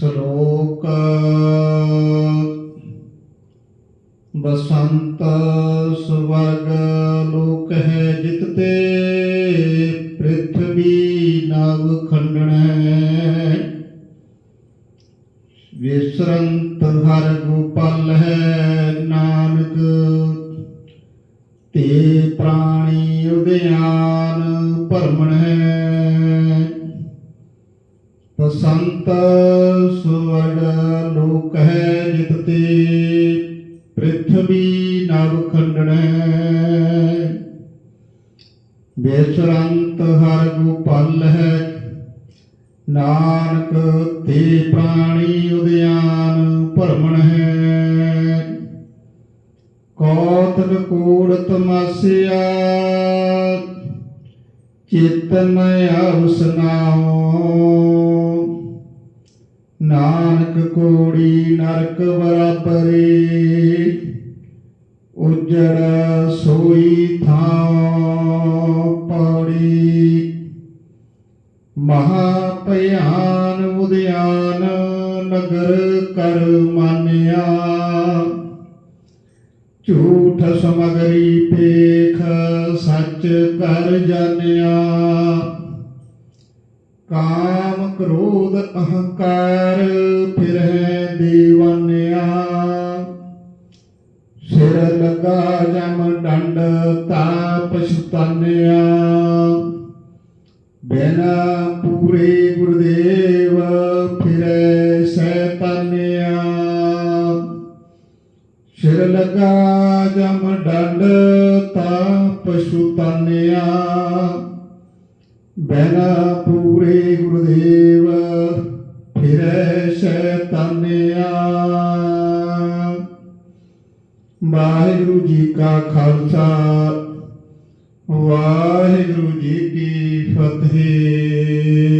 ਸ਼ਲੋਕ ਬਸੰਤ ਸਵਰਗ ਲੋਕ ਹੈ ਜਿਤ ਤੇ ਪ੍ਰithvi ਨਵ ਖੰਡਣ। ਵਿਸਰੰਤ ਹਰ ਗੋਪਾਲ ਹੈ ਨਾਨਕ, ਤੇ ਪ੍ਰਾਣੀ ਉਦਿਆਨ ਭਰਮਣ ਹੈ। ਬਸੰਤ ਸੁਵਰਗ ਲੋਕ ਹੈ ਜਿਤ ਤੇ, ਪ੍ਰਿਥਵੀ ਨਵ ਖੰਡਣੈ ਬੇਸਰੰਤ ਹਰ ਗੋਪਾਲ ਹੈ, ਨਾਨਕ ਤੇ ਪ੍ਰਾਣੀ ਉਦਿਆਨ ਭਰਮਣ ਹੈ। ਕੌਤਕ ਕੂੜ ਤਮਾਸਿਆ ਚੇਤਨ ਆਉਸਨਾਓ ਨਾਨਕ ਕੋੜੀ ਨਰਕ ਬਰਾਬਰੇ, ਉਜੜ ਸੋਈ ਥਾਂ ਪੌੜੀ। ਮਹਾ ਭਿਆਨ ਉਦਿਆਨ ਨਗਰ ਕਰ ਮਾਨਿਆ, ਝੂਠ ਸਮਗਰੀ ਪੇਖ ਸੱਚ ਕਰ ਜਾਣਿਆ। ਕਾਮ ਕ੍ਰੋਧ, ਅਹੰਕਾਰ ਫਿਰਹਿ دیਵਾਨਿਆ ਸਿਰ ਲਗਾ ਜਮ ਡੰਡ ਤਾਪ ਸੁਤਾਨਿਆ ਬਿਨਾ ਪੂਰੇ ਗੁਰਦੇਵ, ਫਿਰੈ ਸੈਤਾਨਿਆ। ਸਿਰ ਲਗਾ ਜਮ ਡੰਡ ਤਾਪ ਸੁਤਾਨਿਆ ਬਿਨਾ ਪੂਰੇ ਗੁਰਦੇਵ ਸ਼ੈਤਾਨਿਆ। ਵਾਹਿਗੁਰੂ ਜੀ ਕਾ ਖਾਲਸਾ ਵਾਹਿਗੁਰੂ ਜੀ ਕੀ ਫਤਿਹ।